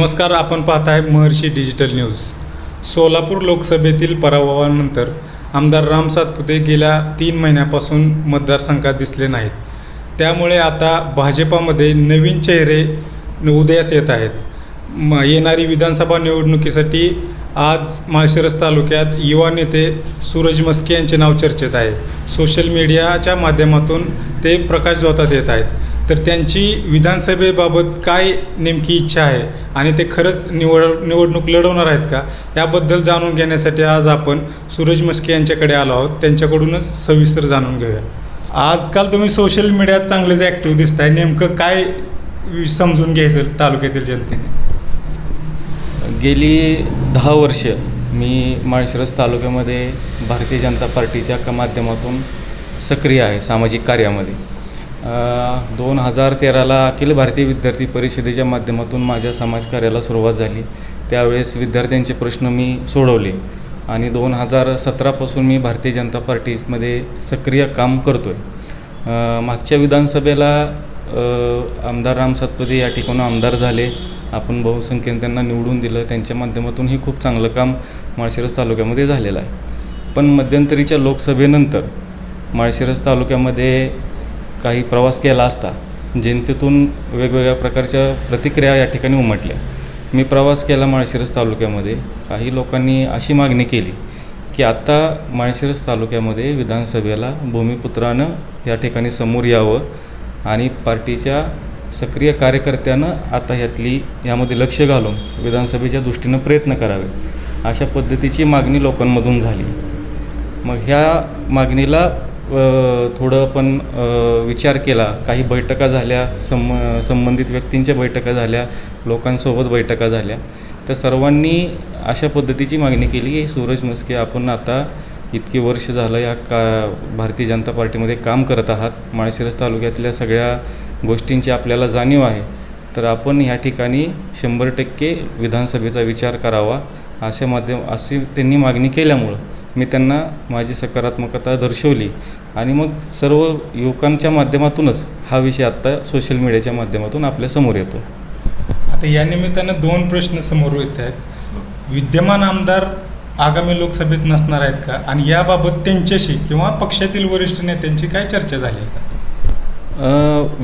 नमस्कार आपण पाहत आहे महर्षी डिजिटल न्यूज. सोलापूर लोकसभेतील पराभवानंतर आमदार राम सातपुते गेल्या तीन महिन्यापासून मतदारसंघात दिसले नाहीत. त्यामुळे आता भाजपामध्ये नवीन चेहरे उदयास येत आहेत. म येणारी विधानसभा निवडणुकीसाठी आज माळशिरस तालुक्यात युवा नेते सूरज मस्के यांचे नाव चर्चेत आहे. सोशल मीडियाच्या माध्यमातून ते प्रकाश जोतात येत आहेत. तर त्यांची विधानसभेबाबत काय नेमकी इच्छा आहे? आणि ते खरंच निवड निवडणूक लढवणार आहेत का? याबद्दल जाणून घेण्यासाठी आज आपण सूरज मस्के यांच्याकडे आलो आहोत. त्यांच्याकडूनच सविस्तर जाणून घेऊया. आजकाल तुम्ही सोशल मीडियात चांगलेच ॲक्टिव्ह दिसताय. नेमकं काय समजून घ्यायचं तालुक्यातील जनतेने? गेली दहा वर्ष मी माळशिरस तालुक्यामध्ये भारतीय जनता पार्टीच्या क माध्यमातून सक्रिय आहे सामाजिक कार्यामध्ये. दोन हजार तेराला अखिल भारतीय विद्यार्थी परिषदेच्या माध्यमातून माझ्या समाजकार्याला सुरुवात झाली. त्यावेळेस विद्यार्थ्यांचे प्रश्न मी सोडवले आणि दोन हजार सतरापासून मी भारतीय जनता पार्टीमध्ये सक्रिय काम करतो आहे मागच्या विधानसभेला आमदार राम सातपुते या ठिकाणी आमदार झाले. आपण बहुसंख्येने त्यांना निवडून दिलं. त्यांच्या माध्यमातूनही खूप चांगलं काम माळशिरस तालुक्यामध्ये झालेलं आहे. पण मध्यंतरीच्या लोकसभेनंतर माळशिरस तालुक्यामध्ये काही प्रवास केला असता जनतेतून वेगवेगळ्या प्रकारच्या प्रतिक्रिया या ठिकाणी उमटल्या. मी प्रवास केला माळशिरस तालुक्यामध्ये. काही लोकांनी अशी मागणी केली की आत्ता माळशिरस तालुक्यामध्ये विधानसभेला भूमिपुत्रानं या ठिकाणी समोर यावं आणि पार्टीच्या सक्रिय कार्यकर्त्यानं आता ह्यातली यामध्ये लक्ष घालून विधानसभेच्या दृष्टीनं प्रयत्न करावे अशा पद्धतीची मागणी लोकांमधून झाली. मग ह्या मागणीला थोडं आपण विचार केला. काही बैठका झाल्या सम संबंधित व्यक्तींच्या बैठका झाल्या लोकांसोबत बैठका झाल्या. तर सर्वांनी अशा पद्धतीची मागणी केली की सूरज मस्के आपण आता इतकी वर्ष झालं या का भारतीय जनता पार्टीमध्ये काम करत आहात. माळशिरस तालुक्यातल्या सगळ्या गोष्टींची आपल्याला जाणीव आहे. तर आपण या ठिकाणी शंभर टक्के विधानसभेचा विचार करावा. अशा माध्यम अशी त्यांनी मागणी केल्यामुळं. मी त्यांना माझी सकारात्मकता दर्शवली. आणि मग सर्व युवकांच्या माध्यमातूनच हा विषय आत्ता सोशल मीडियाच्या माध्यमातून आपल्यासमोर येतो. आता या निमित्तानं दोन प्रश्न समोर येत आहेत. विद्यमान आमदार आगामी लोकसभेत नसणार आहेत का? आणि याबाबत त्यांच्याशी किंवा पक्षातील वरिष्ठ नेत्यांची काय चर्चा झाली आहे का?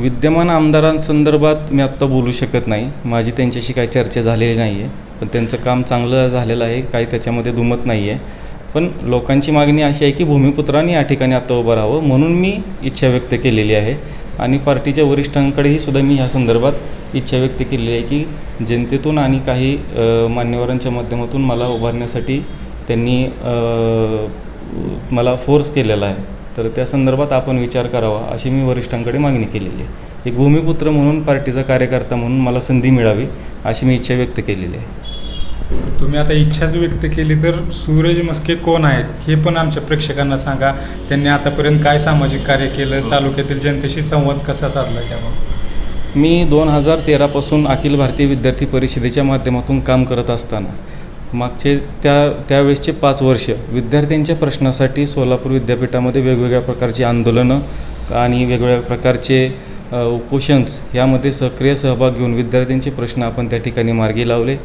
विद्यमान आमदारांसंदर्भात मी आत्ता बोलू शकत नाही. माझी त्यांच्याशी काही चर्चा झालेली नाही आहे पण त्यांचं काम चांगलं झालेलं आहे. काही त्याच्यामध्ये दुमत नाही आहे पण लोकांची मागणी अशी आहे की भूमिपुत्रांनी या ठिकाणी आता उभं राहावं म्हणून मी इच्छा व्यक्त केलेली आहे. आणि पार्टीच्या वरिष्ठांकडेही सुद्धा मी ह्या संदर्भात इच्छा व्यक्त केलेली आहे की जनतेतून आणि काही मान्यवरांच्या माध्यमातून मला उभारण्यासाठी त्यांनी मला फोर्स केलेला आहे. तर त्या संदर्भात आपण विचार करावा अशी मी वरिष्ठांकडे मागणी केलेली आहे. एक भूमिपुत्र म्हणून पार्टीचा कार्यकर्ता म्हणून मला संधी मिळावी अशी मी इच्छा व्यक्त केलेली आहे. तुम्ही आता इच्छाच व्यक्त केली तर सूरज मस्के कोण आहेत हे पण आमच्या प्रेक्षकांना सांगा. त्यांनी आतापर्यंत काय सामाजिक कार्य केलं तालुक्यातील जनतेशी संवाद कसा साधला त्यामुळे मी दोन हजार तेरापासून अखिल भारतीय विद्यार्थी परिषदेच्या माध्यमातून काम करत असताना मागचे त्या त्यावेळेसचे पाच वर्ष विद्यार्थ्यांच्या प्रश्नासाठी सोलापूर विद्यापीठामध्ये वेगवेगळ्या प्रकारची आंदोलनं आणि वेगवेगळ्या प्रकारचे अ, यामध्ये सक्रिय सहभाग घेऊन विद्यार्थ्यांचे प्रश्न आपण त्या ठिकाणी मार्गी लावले.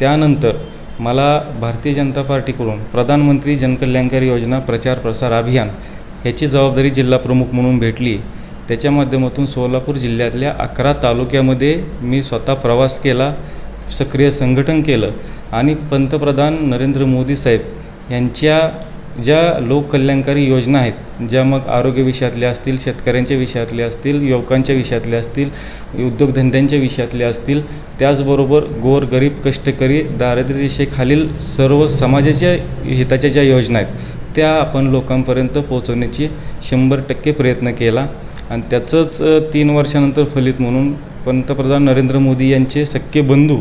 त्यानंतर मला भारतीय जनता पार्टीकडून प्रधानमंत्री जनकल्याणकारी योजना प्रचार प्रसार अभियान ह्याची जबाबदारी जिल्हा प्रमुख म्हणून भेटली. त्याच्या माध्यमातून सोलापूर जिल्ह्यातल्या अकरा तालुक्यामध्ये मी स्वतः प्रवास केला सक्रिय संघटन केलं आणि पंतप्रधान नरेंद्र मोदी साहेब यांच्या ज्या लोककल्याणकारी योजना आहेत ज्या मग आरोग्य विषयातल्या असतील शेतकऱ्यांच्या विषयातल्या असतील युवकांच्या विषयातल्या असतील उद्योगधंद्यांच्या विषयातल्या असतील त्याचबरोबर गोर गरीब कष्टकरी दारिद्र्यरेषेखालील सर्व समाजाच्या हिताच्या ज्या योजना आहेत त्या आपण लोकांपर्यंत पोहोचवण्याची शंभर टक्के प्रयत्न केला. आणि त्याचंच तीन वर्षानंतर फलित म्हणून पंतप्रधान नरेंद्र मोदी यांचे सख्खे बंधू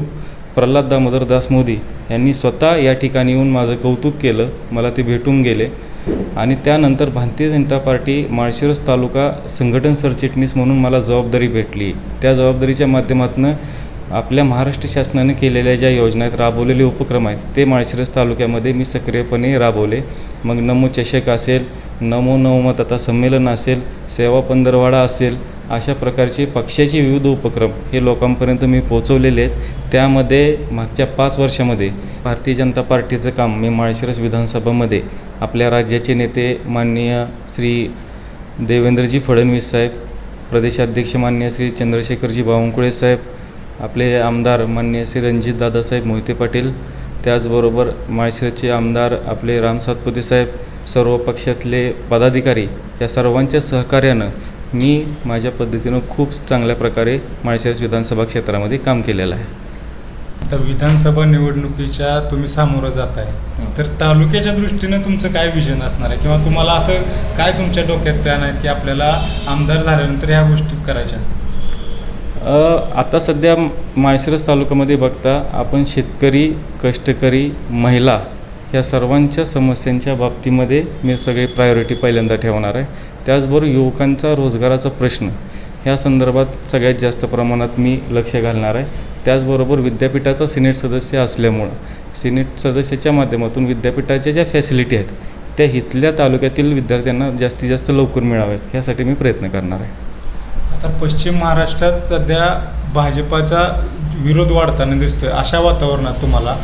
प्रल्हाद दामोदर दास मोदी यांनी स्वतः या ठिकाणी येऊन माझं कौतुक केलं. मला ते भेटून गेले. आणि त्यानंतर भारतीय जनता पार्टी माळशिरस तालुका संघटन सरचिटणीस म्हणून मला जबाबदारी भेटली. त्या जबाबदारीच्या माध्यमातून आपल्या महाराष्ट्र शासनाने केलेल्या ज्या योजना आहेत राबवलेले उपक्रम आहेत ते माळशिरस तालुक्यामध्ये मी सक्रियपणे राबवले. मग नमो चषक असेल नमो नवमत आता संमेलन असेल सेवा पंधरवाडा असेल अशा प्रकारचे पक्षाचे विविध उपक्रम हे लोकांपर्यंत मी पोहोचवलेले आहेत. त्यामध्ये मागच्या पाच वर्षामध्ये भारतीय जनता पार्टीचं काम मी माळशिरस विधानसभामध्ये आपल्या राज्याचे नेते माननीय श्री देवेंद्रजी फडणवीस साहेब प्रदेशाध्यक्ष मान्य श्री चंद्रशेखरजी बावनकुळे साहेब आपले आमदार मान्य श्री रणजित दादासाहेब मोहिते पाटील त्याचबरोबर माळशिरसचे आमदार आपले राम सातपुते साहेब सर्व पक्षातले पदाधिकारी या सर्वांच्या सहकार्यानं मी माझ्या पद्धतीनं खूप चांगल्या प्रकारे माळशिरस विधानसभा क्षेत्रामध्ये काम केलेलं आहे. आता विधानसभा निवडणुकीच्या तुम्ही सामोरं जात आहे तर तालुक्याच्या दृष्टीनं तुमचं काय विजन असणार आहे? किंवा तुम्हाला असं काय तुमच्या डोक्यात प्लॅन आहेत की आपल्याला आमदार झाल्यानंतर ह्या गोष्टी करायच्या? आता सध्या माळशिरस तालुक्यामध्ये बघता आपण शेतकरी कष्टकरी महिला या सर्वांच्या समस्यांच्या बाबतीमध्ये मी सगळी प्रायोरिटी पहिल्यांदा ठेवणार आहे. त्याचबरोबर युवकांचा रोजगाराचा प्रश्न ह्या संदर्भात सगळ्यात जास्त प्रमाणात मी लक्ष घालणार आहे. त्याचबरोबर विद्यापीठाचा सिनेट सदस्य असल्यामुळं सिनेट सदस्याच्या माध्यमातून विद्यापीठाच्या ज्या फॅसिलिटी आहेत त्या इथल्या तालुक्यातील विद्यार्थ्यांना जास्तीत जास्त लवकर मिळाव्यात ह्यासाठी मी प्रयत्न करणार आहे. आता पश्चिम महाराष्ट्रात सध्या भाजपाचा विरोध वाढताना दिसतोय अशा वातावरणात तुम्हाला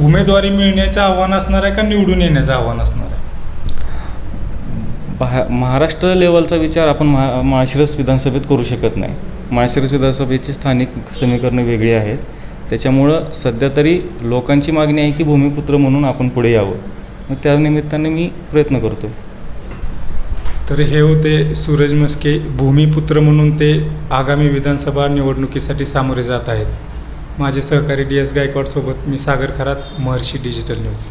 उमेदवारी मिळण्याचं आव्हान असणार आहे का निवडून येण्याचं आव्हान असणार? पहा महाराष्ट्र लेवलचा विचार आपण महा माळशिरस विधानसभेत करू शकत नाही. माळशिरस विधानसभेची स्थानिक समीकरणं वेगळी आहेत. त्याच्यामुळं सध्या तरी लोकांची मागणी आहे की भूमिपुत्र म्हणून आपण पुढे यावं. मग त्या निमित्ताने मी प्रयत्न करतो तर हे होते सूरज मस्के भूमिपुत्र म्हणून ते आगामी विधानसभा निवडणुकीसाठी सामोरे जात आहेत. माझे सहकारी डी एस गायकवाडसोबत मी सागर खरात महर्षी डिजिटल न्यूज